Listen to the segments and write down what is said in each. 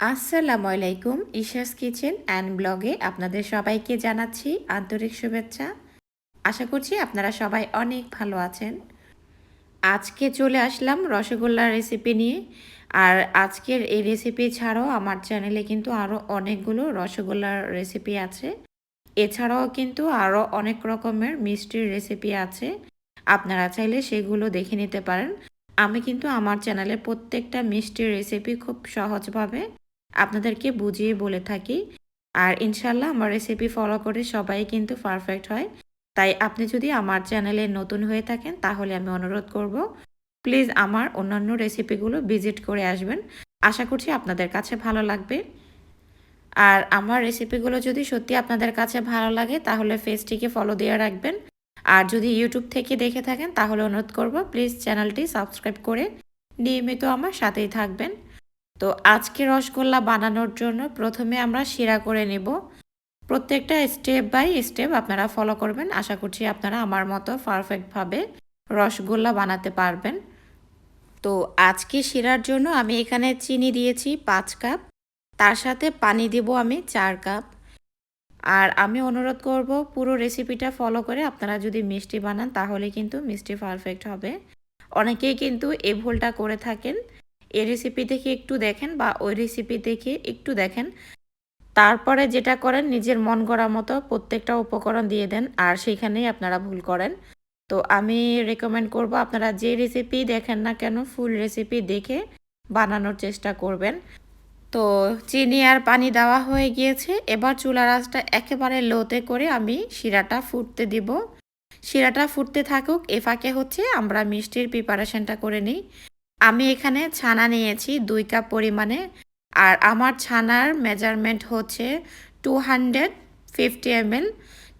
আসসালামু আলাইকুম, ঈশাস kitchen and ব্লগে আপনাদের সবাইকে জানাচ্ছি আন্তরিক শুভেচ্ছা। আশা করছি আপনারা সবাই অনেক ভালো আছেন। আজকে চলে আসলাম রসগোল্লার রেসিপি নিয়ে। আর আজকের এই রেসিপি ছাড়াও আমার চ্যানেলে কিন্তু আরও অনেকগুলো রসগোল্লার রেসিপি আছে। এছাড়াও কিন্তু আরও অনেক রকমের মিষ্টির রেসিপি আছে। আপনারা চাইলে সেগুলো দেখে নিতে পারেন। আমি কিন্তু আমার চ্যানেলে প্রত্যেকটা মিষ্টির রেসিপি খুব সহজভাবে আপনাদেরকে বুঝিয়ে বলে থাকি। আর ইনশাল্লাহ আমার রেসিপি ফলো করে সবাই কিন্তু পারফেক্ট হয়। তাই আপনি যদি আমার চ্যানেলে নতুন হয়ে থাকেন, তাহলে আমি অনুরোধ করব প্লিজ আমার অন্যান্য রেসিপিগুলো ভিজিট করে আসবেন। আশা করছি আপনাদের কাছে ভালো লাগবে। আর আমার রেসিপিগুলো যদি সত্যি আপনাদের কাছে ভালো লাগে, তাহলে ফেসটিকে ফলো দিয়ে রাখবেন। আর যদি ইউটিউব থেকে দেখে থাকেন, তাহলে অনুরোধ করব প্লিজ চ্যানেলটি সাবস্ক্রাইব করে নিয়মিত আমার সাথেই থাকবেন। তো আজকে রসগোল্লা বানানোর জন্য প্রথমে আমরা শিরা করে নেব। প্রত্যেকটা স্টেপ বাই স্টেপ আপনারা ফলো করবেন। আশা করছি আপনারা আমার মতো পারফেক্টভাবে রসগোল্লা বানাতে পারবেন। তো আজকে শিরার জন্য আমি এখানে চিনি দিয়েছি পাঁচ কাপ তার সাথে পানি দেব আমি চার কাপ আর আমি অনুরোধ করব পুরো রেসিপিটা ফলো করে আপনারা যদি মিষ্টি বানান তাহলে কিন্তু মিষ্টি পারফেক্ট হবে। অনেকেই কিন্তু এই ভুলটা করে থাকেন। এই রেসিপি দেখে একটু দেখেন বা ওই রেসিপি দেখে একটু দেখেন। তারপরে যেটা করেন, নিজের মন করা মতো প্রত্যেকটা উপকরণ দিয়ে দেন আর সেইখানেই আপনারা ভুল করেন। তো আমি রেকমেন্ড করব আপনারা যে রেসিপি দেখেন না কেন ফুল রেসিপি দেখে বানানোর চেষ্টা করবেন। তো চিনি আর পানি দেওয়া হয়ে গিয়েছে। এবার চুলা রাসটা একেবারে লোতে করে আমি শিরাটা ফুটতে দিব। শিরাটা ফুটতে থাকুক, এ ফাঁকে হচ্ছে আমরা মিষ্টির প্রিপারেশনটা করে নিই। আমি এখানে ছানা নিয়েছি দুই কাপ পরিমাণে। আর আমার ছানার মেজারমেন্ট হচ্ছে two hundred fifty ML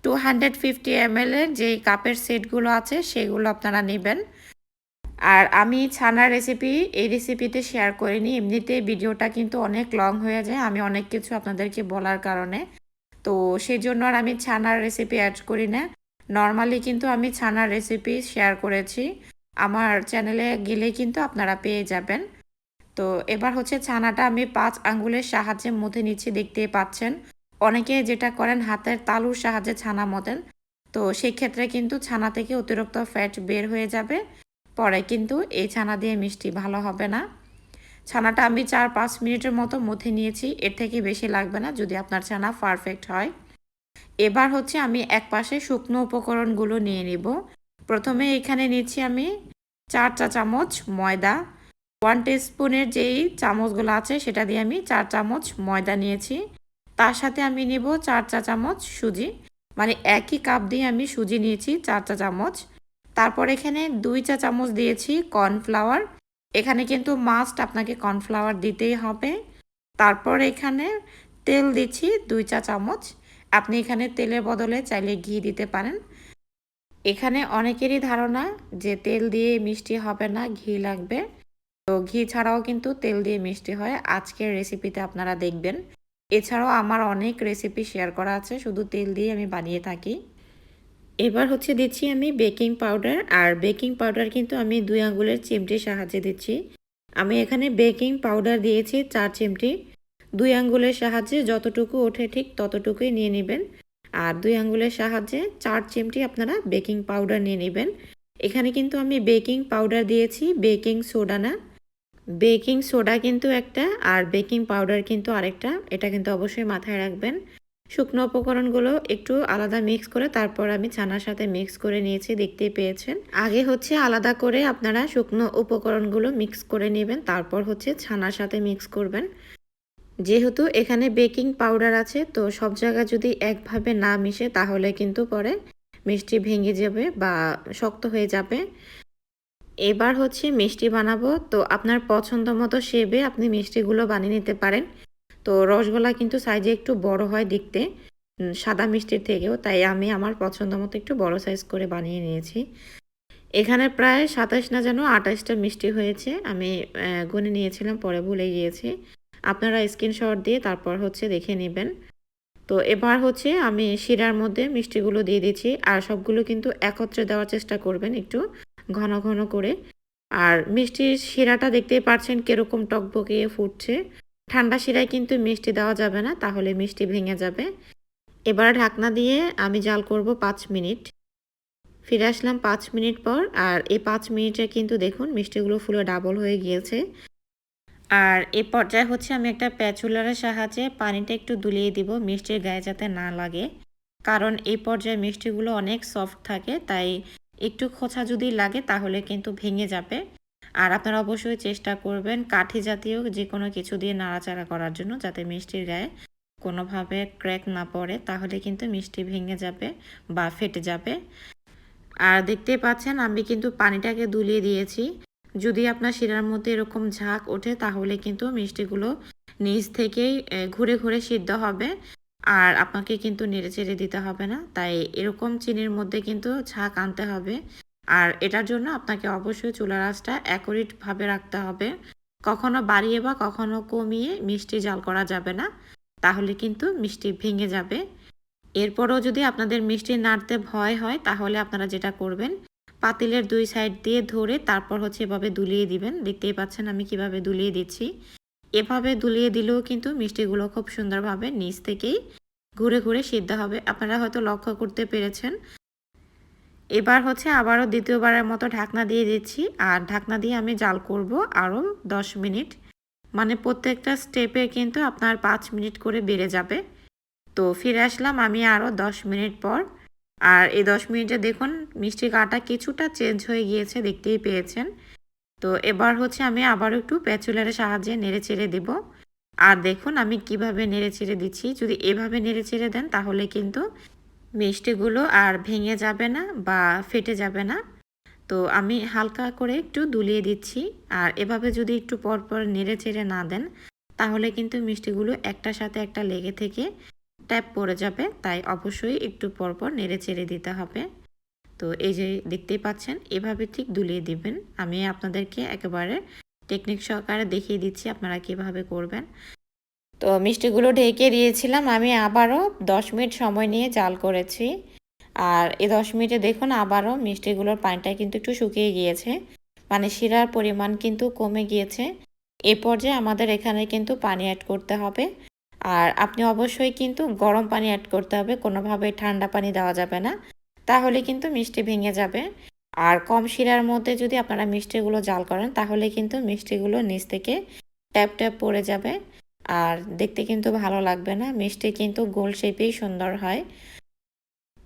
two hundred fifty এমএলের যেই কাপের সেটগুলো আছে সেগুলো আপনারা নেবেন। আর আমি ছানার রেসিপি এই রেসিপিতে শেয়ার করিনি। এমনিতে ভিডিওটা কিন্তু অনেক লং হয়ে যায়, আমি অনেক কিছু আপনাদেরকে বলার কারণে। তো সেই জন্য আর আমি ছানার রেসিপি অ্যাড করি না। নর্মালি কিন্তু আমি ছানার রেসিপি শেয়ার করেছি। আমার চ্যানেলে গেলে কিন্তু আপনারা পেয়ে যাবেন। তো এবার হচ্ছে ছানাটা আমি পাঁচ আঙ্গুলের সাহায্যে মধ্যে নিচ্ছি দেখতে পাচ্ছেন। অনেকে যেটা করেন, হাতের তালুর সাহায্যে ছানা মতেন। তো সেই ক্ষেত্রে কিন্তু ছানা থেকে অতিরিক্ত ফ্যাট বের হয়ে যাবে। পরে কিন্তু এই ছানা দিয়ে মিষ্টি ভালো হবে না। ছানাটা আমি চার পাঁচ মিনিটের মতো মধ্যে নিয়েছি, এর থেকে বেশি লাগবে না যদি আপনার ছানা পারফেক্ট হয়। এবার হচ্ছে আমি এক পাশে শুকনো উপকরণগুলো নিয়ে নিব। প্রথমে এখানে নিচ্ছি আমি চার চা চামচ ময়দা ওয়ান স্পুনের যেই চামচগুলো আছে সেটা দিয়ে আমি চার চামচ ময়দা নিয়েছি। তার সাথে আমি নেব চার চা চামচ সুজি মানে একই কাপ দিয়ে আমি সুজি নিয়েছি চার চা চামচ। তারপর এখানে দুই চা চামচ দিয়েছি কর্নফ্লাওয়ার এখানে কিন্তু মাস্ট আপনাকে কর্নফ্লাওয়ার দিতেই হবে। তারপর এখানে তেল দিচ্ছি দুই চা চামচ, আপনি এখানে তেলের বদলে চাইলে ঘি দিতে পারেন। এখানে অনেকেরই ধারণা যে তেল দিয়ে মিষ্টি হবে না, ঘি লাগবে। তো ঘি ছাড়াও কিন্তু তেল দিয়ে মিষ্টি হয়। আজকের রেসিপিতে আপনারা দেখবেন। এছাড়াও আমার অনেক রেসিপি শেয়ার করা আছে, শুধু তেল দিয়ে আমি বানিয়ে থাকি। এবার হচ্ছে দিচ্ছি আমি বেকিং পাউডার আর বেকিং পাউডার কিন্তু আমি দুই আঙ্গুলের চিমটির সাহায্যে দিচ্ছি। আমি এখানে বেকিং পাউডার দিয়েছি চার চিমটি। দুই আঙ্গুলের সাহায্যে যতটুকু ওঠে ঠিক ততটুকুই নিয়ে নেবেন। আর দুই আঙ্গুলের সাহায্যে চার চিমটি আপনারা বেকিং পাউডার নিয়ে নেবেন। এখানে কিন্তু আমি বেকিং পাউডার দিয়েছি, বেকিং সোডা না। বেকিং সোডা কিন্তু একটা, আর বেকিং পাউডার কিন্তু আরেকটা, এটা কিন্তু অবশ্যই মাথায় রাখবেন। শুকনো উপকরণগুলো একটু আলাদা মিক্স করে তারপর আমি ছানার সাথে মিক্স করে নিয়েছি, দেখতেই পেয়েছেন। আগে হচ্ছে আলাদা করে আপনারা শুকনো উপকরণগুলো মিক্স করে নেবেন, তারপর হচ্ছে ছানার সাথে মিক্স করবেন। যেহেতু এখানে বেকিং পাউডার আছে, তো সব জায়গা যদি একভাবে না মিশে তাহলে কিন্তু পরে মিষ্টি ভেঙে যাবে বা শক্ত হয়ে যাবে। এবার হচ্ছে মিষ্টি বানাবো। তো আপনার পছন্দ মতো শেবে আপনি মিষ্টিগুলো বানিয়ে নিতে পারেন। তো রসগোল্লা কিন্তু সাইজে একটু বড় হয় দেখতে সাদা মিষ্টির থেকেও, তাই আমি আমার পছন্দ মতো একটু বড় সাইজ করে বানিয়ে নিয়েছি। এখানে প্রায় সাতাশ না যেন আঠাশটা মিষ্টি হয়েছে। আমি গুনে নিয়েছিলাম, পরে ভুলে গিয়েছি। আপনারা স্ক্রিনশট দিয়ে তারপর হচ্ছে দেখে নেবেন। তো এবার হচ্ছে আমি শিরার মধ্যে মিষ্টিগুলো দিয়ে দিচ্ছি, আর সবগুলো কিন্তু একত্রে দেওয়ার চেষ্টা করবেন একটু ঘন ঘন করে। আর মিষ্টির শিরাটা দেখতেই পাচ্ছেন কীরকম টকবকে ফুটছে। ঠান্ডা শিরায় কিন্তু মিষ্টি দেওয়া যাবে না, তাহলে মিষ্টি ভেঙে যাবে। এবার ঢাকনা দিয়ে আমি জাল করব পাঁচ মিনিট। ফিরে আসলাম পাঁচ মিনিট পর, আর এই পাঁচ মিনিটে কিন্তু দেখুন মিষ্টিগুলো ফুলে ডাবল হয়ে গিয়েছে। আর এ পর্যায়ে হচ্ছে আমি একটা প্যাচুলারের সাহায্যে পানিটা একটু দুলিয়ে দিব, মিষ্টির গায়ে যাতে না লাগে। কারণ এই পর্যায়ে মিষ্টিগুলো অনেক সফট থাকে, তাই একটু খোঁচা যদি লাগে তাহলে কিন্তু ভেঙে যাবে। আর আপনারা অবশ্যই চেষ্টা করবেন কাঠি জাতীয় যে কোনো কিছু দিয়ে নাড়াচাড়া করার জন্য যাতে মিষ্টির গায়ে কোনোভাবে ক্র্যাক না পড়ে, তাহলে কিন্তু মিষ্টি ভেঙে যাবে বা ফেটে যাবে। আর দেখতেই পাচ্ছেন আমি কিন্তু পানিটাকে দুলিয়ে দিয়েছি। যদি আপনার শিরার মধ্যে এরকম ঝাঁক ওঠে, তাহলে কিন্তু মিষ্টিগুলো নিচ থেকেই ঘুরে ঘুরে সিদ্ধ হবে। আর আপনাকে কিন্তু নেড়ে চেড়ে দিতে হবে না। তাই এরকম চিনির মধ্যে কিন্তু ঝাঁক আনতে হবে। আর এটার জন্য আপনাকে অবশ্যই চুলার আঁচটা অ্যাকুরেটভাবে রাখতে হবে। কখনো বাড়িয়ে বা কখনো কমিয়ে মিষ্টি জাল করা যাবে না। তাহলে কিন্তু মিষ্টি ভেঙে যাবে। এরপরও যদি আপনাদের মিষ্টি নাড়তে ভয় হয়, তাহলে আপনারা যেটা করবেন পাতিলের দুই সাইড দিয়ে ধরে তারপর হচ্ছে এভাবে দুলিয়ে দিবেন। দেখতেই পাচ্ছেন আমি কীভাবে দুলিয়ে দিচ্ছি। এভাবে দুলিয়ে দিলেও কিন্তু মিষ্টিগুলো খুব সুন্দরভাবে নিচ থেকেই ঘুরে ঘুরে সিদ্ধ হবে। আপনারা হয়তো লক্ষ্য করতে পেরেছেন। এবার হচ্ছে আবারও দ্বিতীয়বারের মতো ঢাকনা দিয়ে দিচ্ছি। আর ঢাকনা দিয়ে আমি জাল করব আরও দশ মিনিট। মানে প্রত্যেকটা স্টেপে কিন্তু আপনার পাঁচ মিনিট করে বেড়ে যাবে। তো ফিরে আসলাম আমি আরও দশ মিনিট পর। আর এই দশ মিনিটে দেখুন, মিষ্টি কাটা কিছুটা চেঞ্জ হয়ে গিয়েছে, দেখতেই পেয়েছেন। তো এবার হচ্ছে আমি আবার একটু প্যাচুলারের সাহায্যে নেড়ে চেড়ে দেব। আর দেখুন, আমি কীভাবে নেড়ে চেড়ে দিচ্ছি। যদি এভাবে নেড়ে চেড়ে দেন, তাহলে কিন্তু মিষ্টিগুলো আর ভেঙে যাবে না বা ফেটে যাবে না। তো আমি হালকা করে একটু দুলিয়ে দিচ্ছি। আর এভাবে যদি একটু পরপর নেড়ে চেড়ে না দেন, তাহলে কিন্তু মিষ্টিগুলো একটার সাথে একটা লেগে থেকে ট্যাপ পড়ে যাবে, তাই অবশ্যই একটু পরপর নেড়ে চেড়ে দিতে হবে। তো এই যে দেখতেই পাচ্ছেন, এভাবে ঠিক দুলিয়ে দিবেন। আমি আপনাদেরকে একেবারে টেকনিক সহকারে দেখিয়ে দিচ্ছি আপনারা কীভাবে করবেন। তো মিষ্টিগুলো ঢেকে দিয়েছিলাম, আমি আবারও দশ মিনিট সময় নিয়ে জাল করেছি। আর এই দশ মিনিটে দেখুন আবারও মিষ্টিগুলোর পানিটা কিন্তু একটু শুকিয়ে গিয়েছে। মানে শিরার পরিমাণ কিন্তু কমে গিয়েছে। এ পর্যায়ে আমাদের এখানে কিন্তু পানি অ্যাড করতে হবে। আর আপনি অবশ্যই কিন্তু গরম পানি অ্যাড করতে হবে, কোনোভাবে ঠান্ডা পানি দেওয়া যাবে না। তাহলে কিন্তু মিষ্টি ভেঙে যাবে। আর কম শিরার মধ্যে যদি আপনারা মিষ্টিগুলো জাল করেন, তাহলে কিন্তু মিষ্টিগুলো নিচ থেকে ট্যাপ ট্যাপ পড়ে যাবে। আর দেখতে কিন্তু ভালো লাগবে না, মিষ্টি কিন্তু গোল শেপেই সুন্দর হয়।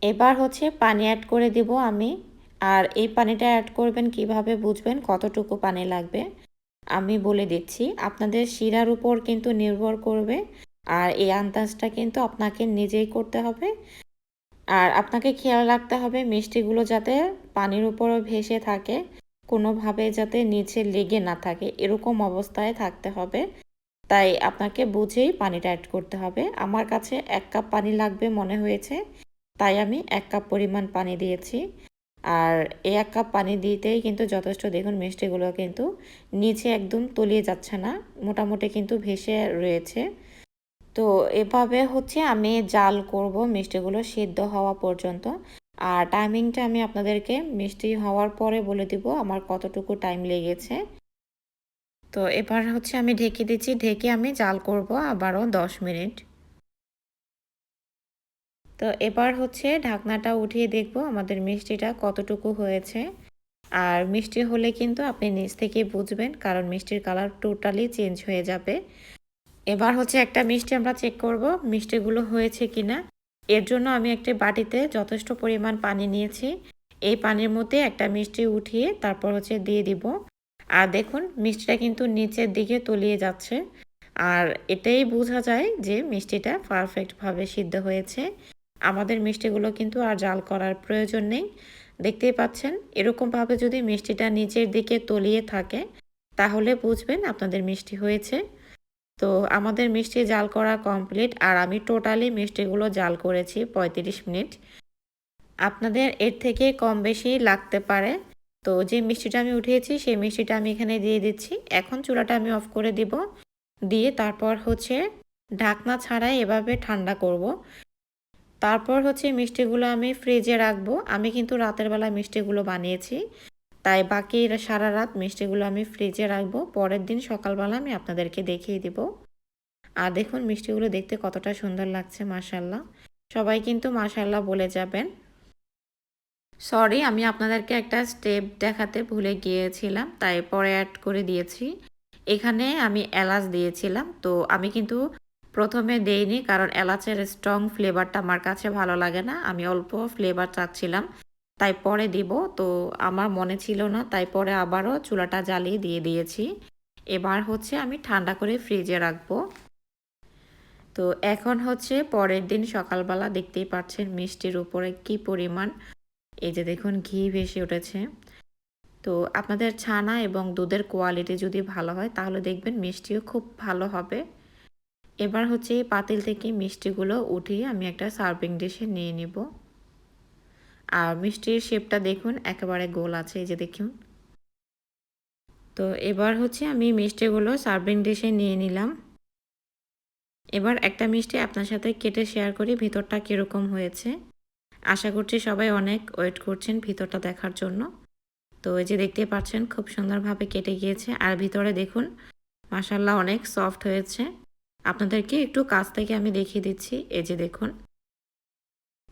এবার হচ্ছে পানি অ্যাড করে দিব আমি। আর এই পানিটা অ্যাড করবেন কীভাবে বুঝবেন? কতটুকু পানি লাগবে? আমি বলে দিচ্ছি, আপনাদের শিরার উপর কিন্তু নির্ভর করবে আর এই আন্দাজটা কিন্তু আপনাকে নিজেই করতে হবে। আর আপনাকে খেয়াল রাখতে হবে মিষ্টিগুলো যাতে পানির উপরও ভেসে থাকে, কোনোভাবে যাতে নিচে লেগে না থাকে, এরকম অবস্থায় থাকতে হবে। তাই আপনাকে বুঝেই পানিটা অ্যাড করতে হবে। আমার কাছে এক কাপ পানি লাগবে মনে হয়েছে, তাই আমি এক কাপ পরিমাণ পানি দিয়েছি। আর এই এক কাপ পানি দিতেই কিন্তু যথেষ্ট, দেখুন মিষ্টিগুলো কিন্তু নিচে একদম তলিয়ে যাচ্ছে না, মোটামুটি কিন্তু ভেসে রয়েছে। তো এভাবে হচ্ছে আমি জাল করব মিষ্টিগুলো সিদ্ধ হওয়া পর্যন্ত। আর টাইমিংটা আমি আপনাদেরকে মিষ্টি হওয়ার পরে বলে দিব আমার কতটুকু টাইম লেগেছে। তো এবার হচ্ছে আমি ঢেকে দিচ্ছি, ঢেকে আমি জাল করব আবারও দশ মিনিট। তো এবার হচ্ছে ঢাকনাটা উঠিয়ে দেখব আমাদের মিষ্টিটা কতটুকু হয়েছে। আর মিষ্টি হলে কিন্তু আপনি নিচ থেকে বুঝবেন, কারণ মিষ্টির কালার টোটালি চেঞ্জ হয়ে যাবে। এবার হচ্ছে একটা মিষ্টি আমরা চেক করব, মিষ্টিগুলো হয়েছে কিনা। এর জন্য আমি একটি বাটিতে যথেষ্ট পরিমাণ পানি নিয়েছি। এই পানির মধ্যে একটা মিষ্টি উঠিয়ে তারপর হচ্ছে দিয়ে দিব। আর দেখুন, মিষ্টিটা কিন্তু নিচের দিকে তলিয়ে যাচ্ছে। আর এটাই বোঝা যায় যে মিষ্টিটা পারফেক্টভাবে সিদ্ধ হয়েছে। আমাদের মিষ্টিগুলো কিন্তু আর জাল করার প্রয়োজন নেই। দেখতেই পাচ্ছেন এরকমভাবে যদি মিষ্টিটা নিচের দিকে তলিয়ে থাকে, তাহলে বুঝবেন আপনাদের মিষ্টি হয়েছে। তো আমাদের মিষ্টি জাল করা কমপ্লিট আর আমি টোটালি মিষ্টিগুলো জাল করেছি ৩৫ মিনিট। আপনাদের এর থেকে কম বেশি লাগতে পারে। তো যে মিষ্টিটা আমি উঠিয়েছি, সেই মিষ্টিটা আমি এখানে দিয়ে দিচ্ছি। এখন চুলাটা আমি অফ করে দিব। দিয়ে তারপর হচ্ছে ঢাকনা ছাড়াই এভাবে ঠান্ডা করব। তারপর হচ্ছে মিষ্টিগুলো আমি ফ্রিজে রাখব। আমি কিন্তু রাতের বেলা মিষ্টিগুলো বানিয়েছি। তাই বাকি সারা রাত মিষ্টিগুলো আমি ফ্রিজে রাখব। পরের দিন সকালবেলা আমি আপনাদেরকে দেখিয়ে দিব। আর দেখুন, মিষ্টিগুলো দেখতে কতটা সুন্দর লাগছে মাশাল্লাহ সবাই কিন্তু মাশাল্লাহ বলে যাবেন। সরি আমি আপনাদেরকে একটা স্টেপ দেখাতে ভুলে গিয়েছিলাম, তাই পরে অ্যাড করে দিয়েছি। এখানে আমি এলাচ দিয়েছিলাম, তো আমি কিন্তু প্রথমে দেইনি, কারণ এলাচের স্ট্রং ফ্লেভারটা আমার কাছে ভালো লাগে না। আমি অল্প ফ্লেভার চাচ্ছিলাম। তাই পরে দিব। তো আমার মনে ছিল না, তাই পরে আবারও চুলাটা জ্বালিয়ে দিয়ে দিয়েছি। এবার হচ্ছে আমি ঠান্ডা করে ফ্রিজে রাখব। তো এখন হচ্ছে পরের দিন সকালবেলা দেখতেই পাচ্ছেন মিষ্টির উপরে কি পরিমাণ। এই যে দেখুন, ঘি ভেসে উঠেছে। তো আপনাদের ছানা এবং দুধের কোয়ালিটি যদি ভালো হয়, তাহলে দেখবেন মিষ্টিও খুব ভালো হবে। এবার হচ্ছে এই পাতিল থেকে মিষ্টিগুলো উঠিয়ে আমি একটা সার্ভিং ডিশে নিয়ে নিব। আর মিষ্টির শেপটা দেখুন, একেবারে গোল আছে, এই যে দেখুন। তো এবার হচ্ছে আমি মিষ্টিগুলো সার্ভিং ডিশে নিয়ে নিলাম। এবার একটা মিষ্টি আপনার সাথে কেটে শেয়ার করি, ভিতরটা কীরকম হয়েছে। আশা করছি সবাই অনেক ওয়েট করছেন ভিতরটা দেখার জন্য। তো এই যে দেখতে পাচ্ছেন, খুব সুন্দরভাবে কেটে গিয়েছে। আর ভিতরে দেখুন মাসাল্লাহ অনেক সফট হয়েছে। আপনাদেরকে একটু কাছ থেকে আমি দেখিয়ে দিচ্ছি, এই যে দেখুন।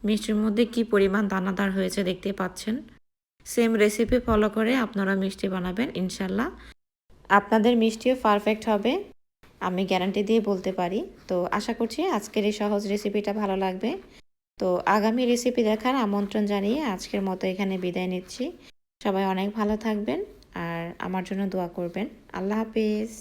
মিষ্টির মধ্যে কি পরিমাণ দানাদার হয়েছে দেখতে পাচ্ছেন? সেম রেসিপি ফলো করে আপনারা মিষ্টি বানাবেন, ইনশাল্লাহ। আপনাদের মিষ্টিও পারফেক্ট হবে, আমি গ্যারান্টি দিয়ে বলতে পারি। তো আশা করছি আজকের এই সহজ রেসিপিটা ভালো লাগবে। তো আগামী রেসিপি দেখার আমন্ত্রণ জানিয়ে আজকের মতো এখানে বিদায় নিচ্ছি। সবাই অনেক ভালো থাকবেন আর আমার জন্য দোয়া করবেন। আল্লাহ হাফিজ।